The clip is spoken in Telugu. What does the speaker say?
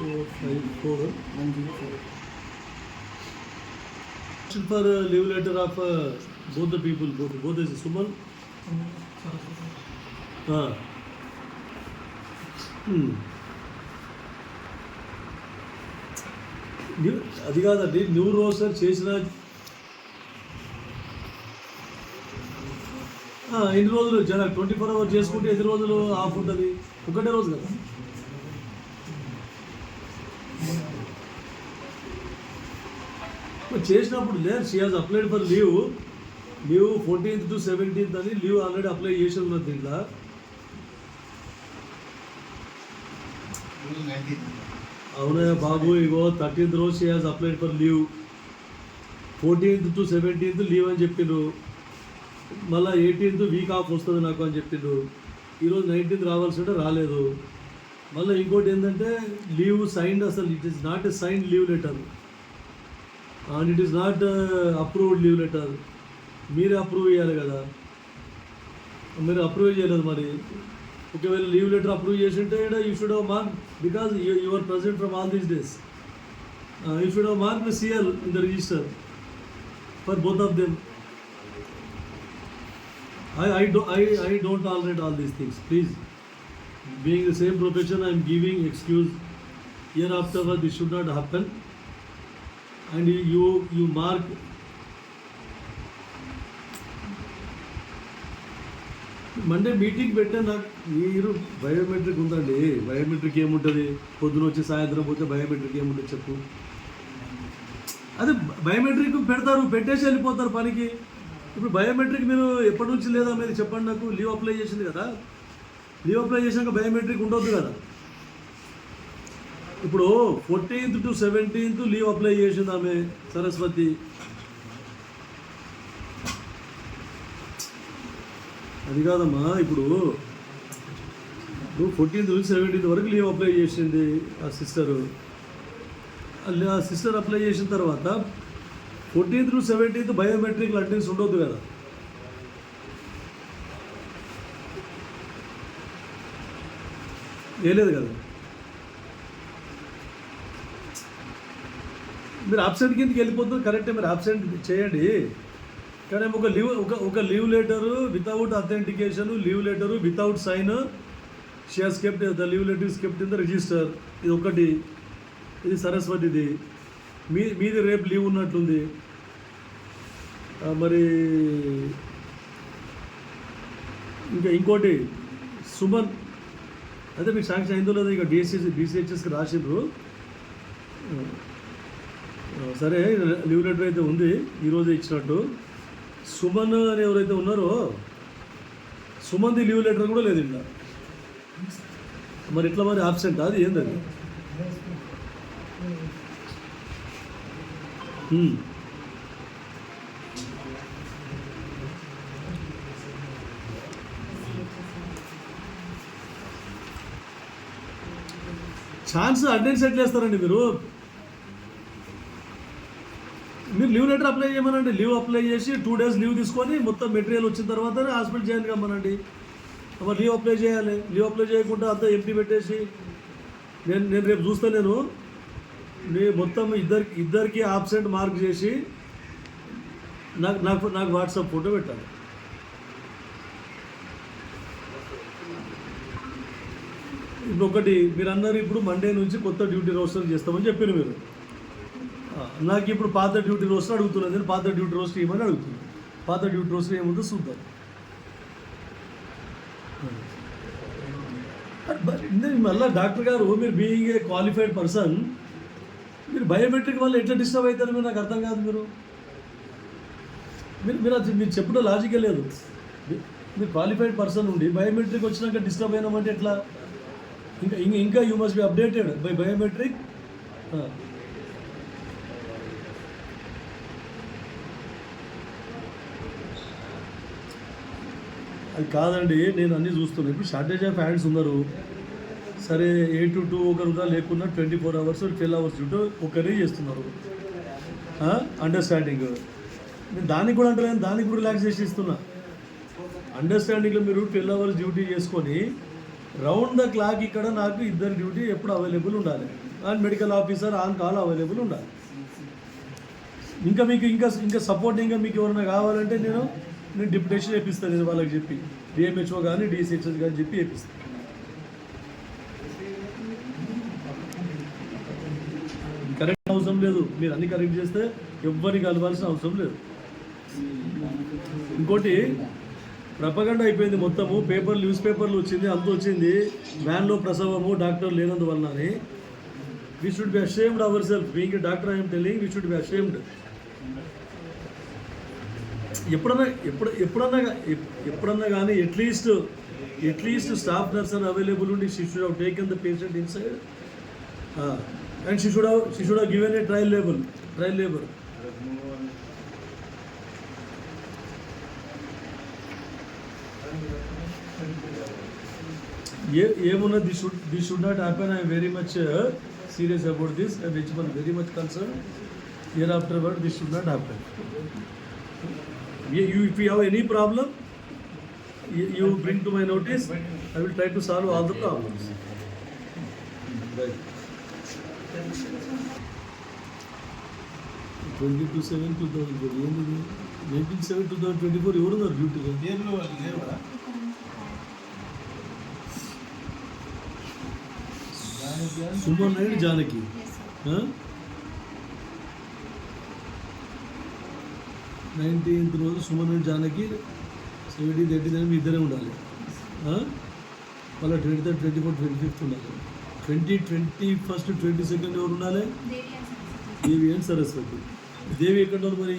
Four five four one zero four for leave letter of both the people both both is Suman అది కాదండి న్యూ రోస్టర్ చేసిన ఎన్ని రోజులు జర ట్వంటీ ఫోర్ అవర్స్ చేసుకుంటే ఎన్ని రోజులు ఆఫ్ ఉంటుంది? ఒకటే రోజు కదా మరి చేసినప్పుడు లేదు. She has applied for leave leave fourteenth to seventeenth అని లీవ్ ఆల్రెడీ అప్లై చేసి ఉన్నది దీంట్లో. అవునయ్య బాబు ఇగో థర్టీన్త్ రోజు she has applied for leave fourteenth to seventeenth leave అని చెప్పిండ్రు. మళ్ళీ ఎయిటీన్త్ వీక్ ఆఫ్ వస్తుంది నాకు అని చెప్పిండ్రు. ఈరోజు నైన్టీన్త్ రావాల్సి ఉంటే రాలేదు. మళ్ళీ ఇంకోటి ఏంటంటే లీవ్ సైన్డ్ అసలు it is not a sign leave letter and it is not approved leave letter మీరే అప్రూవ్ చేయాలి కదా మీరు అప్రూవ్ చేయలేదు మరి ఒకవేళ లీవ్ లెటర్ అప్రూవ్ చేసి ఉంటే you should have mark because you are present from all these days you should have mark the CL in the register for both of them I, I, do, I, I don't tolerate all these things. Please, being the same profession, I am giving excuse. Hereafter, this should not happen. And you, you, mark mark. Monday meeting పెట్టా నాకు మీరు బయోమెట్రిక్ ఉందండి. బయోమెట్రిక్ ఏముంటుంది? పొద్దున వచ్చి సాయంత్రం పోతే బయోమెట్రిక్ ఏముంటుంది చెప్పు? అదే బయోమెట్రిక్ పెడతారు పెట్టేసి వెళ్ళిపోతారు పనికి. ఇప్పుడు బయోమెట్రిక్ మీరు ఎప్పటి నుంచి లేదా మీరు చెప్పండి నాకు? లీవ్ అప్లై చేసింది కదా. లీవ్ అప్లై చేసినాక బయోమెట్రిక్ ఉండొద్దు కదా. ఇప్పుడు fourteenth to seventeenth leave apply చేసింది ఆమె సరస్వతి. అది కాదమ్మా ఇప్పుడు ఇప్పుడు ఫోర్టీన్త్ నుంచి సెవెంటీన్త్ వరకు లీవ్ అప్లై చేసింది ఆ సిస్టరు ఆ సిస్టర్ అప్లై చేసిన తర్వాత fourteenth to seventeenth biometric attendance ఉండొద్దు కదా. వేయలేదు కదా. మీరు అబ్సెంట్ కిందకి వెళ్ళిపోతుంది కరెక్టే మీరు అబ్సెంట్ చేయండి. కానీ ఒక లీవ్ ఒక ఒక leave letter without authentication leave letter without sign she has kept the leave letter is kept in the register ఇది ఒకటి. ఇది సరస్వతిది. మీ మీది రేపు లీవ్ ఉన్నట్లుంది. మరి ఇంకా ఇంకోటి సుమన్. అదే మీకు శాంక్షన్ అయిందో లేదో ఇక డిఎస్సి డిసిహెచ్ఎస్కి రాసిండ్రు. సరే లీవ్ లెటర్ అయితే ఉంది ఈరోజే ఇచ్చినట్టు. సుమన్ అని ఎవరైతే ఉన్నారో సుమంది లీవ్ లెటర్ కూడా లేదు ఇలా మరి ఇట్లా మరి ఆబ్సెంట్ అది ఏంటది ఛాన్స్ అటెండెన్స్ సెట్ చేస్తారండి మీరు మీరు లీవ్ లెటర్ అప్లై చేయమనండి. లీవ్ అప్లై చేసి టూ డేస్ లీవ్ తీసుకొని మొత్తం మెటీరియల్ వచ్చిన తర్వాత హాస్పిటల్ జాయిన్ కమ్మనండి. మరి లీవ్ అప్లై చేయాలి. లీవ్ అప్లై చేయకుండా అంతా ఎంపీ పెట్టేసి నేను నేను రేపు చూస్తాను నేను. మీ మొత్తం ఇద్దరికి ఇద్దరికి ఆబ్సెంట్ మార్క్ చేసి నాకు నాకు నాకు వాట్సాప్ ఫోటో పెట్టాలి. ఇప్పుడు ఒకటి మీరందరూ ఇప్పుడు మండే నుంచి కొత్త డ్యూటీ రోస్టర్ చేస్తామని చెప్పారు మీరు. నాకు ఇప్పుడు పాత డ్యూటీ రోస్టర్ అడుగుతున్నది నేను పాత డ్యూటీ రోస్టర్ ఏమని అడుగుతున్నాను పాత డ్యూటీ రోస్టర్ ఏముందో చూద్దాం. మళ్ళీ డాక్టర్ గారు మీరు బీయింగ్ ఏ క్వాలిఫైడ్ పర్సన్ మీరు బయోమెట్రిక్ వల్ల ఎట్లా డిస్టర్బ్ అవుతారు మీరు? నాకు అర్థం కాదు మీరు. మీరు మీరు అది మీరు చెప్పడం లాజికే లేదు. మీరు క్వాలిఫైడ్ పర్సన్ ఉండి బయోమెట్రిక్ వచ్చినాక డిస్టర్బ్ అయినామంటే ఎట్లా? ఇంకా ఇంకా ఇంకా you must be updated by biometric అది కాదండి నేను అన్నీ చూస్తున్నాను ఇప్పుడు షార్టేజ్ ఆఫ్ హ్యాండ్స్ ఉన్నారు. సరే ఎయిట్ టు టూ ఒకరుగా లేకున్నా twenty four hours twelve hours చుట్టూ ఒకరే చేస్తున్నారు. అండర్స్టాండింగ్ నేను దానికి కూడా అంటలేను దానికి కూడా రిలాక్స్ చేసి ఇస్తున్నా అండర్స్టాండింగ్లో మీరు ట్వెల్వ్ అవర్స్ డ్యూటీ చేసుకొని రౌండ్ ద క్లాక్ ఇక్కడ నాకు ఇద్దరు డ్యూటీ ఎప్పుడు అవైలబుల్ ఉండాలి. And medical officer on call available ఉండాలి. ఇంకా మీకు ఇంకా ఇంకా సపోర్ట్ ఇంకా మీకు ఎవరైనా కావాలంటే నేను నేను డిప్యుటేషన్ చేపిస్తాను నేను వాళ్ళకి చెప్పి. డిఎంహెచ్ఓ కానీ డిసిహెచ్ఎస్ కానీ చెప్పి చేపిస్తాను. కరెక్ట్ అవసరం లేదు. మీరు అన్ని కరెక్ట్ చేస్తే ఎవ్వరిని కలవాల్సిన అవసరం లేదు. ఇంకోటి ప్రపగండ అయిపోయింది మొత్తము. పేపర్ న్యూస్ పేపర్లు వచ్చింది అంత వచ్చింది. వ్యాన్లో ప్రసవము డాక్టర్ లేనందువల్ల అని we should be ashamed our self being doctor I'm telling we should be ashamed ఎప్పుడన్నా ఎప్పుడు ఎప్పుడన్నా ఎప్పుడన్నా కానీ at least at least staff nurse అని అవైలబుల్ ఉండి she should have taken the patient inside and she should have she should have given a trial labour trial labour a ఏమున్నా this should this should not happen I'm very much serious about this and which man very much concern here afterward this should not happen you if you have any problem you, you bring to my notice i will try to solve all the problems twenty two seven two thousand four ఏంది nineteen seven two thousand twenty four ఎవరున్నారు డ్యూటీలో పేర్లు వాళ్ళు లేవా సుమన్ అండ్ జానకి నైన్టీన్త్ రోజు Suman and Janaki seventeenth eighteenth అని మీ ఇద్దరే ఉండాలి? మళ్ళీ twenty third twenty four twenty fifth ఉండాలి. Twenty twenty first twenty second ఎవరు ఉండాలి? దేవి అండ్ సరస్వతి. దేవి ఎక్కడ మరి?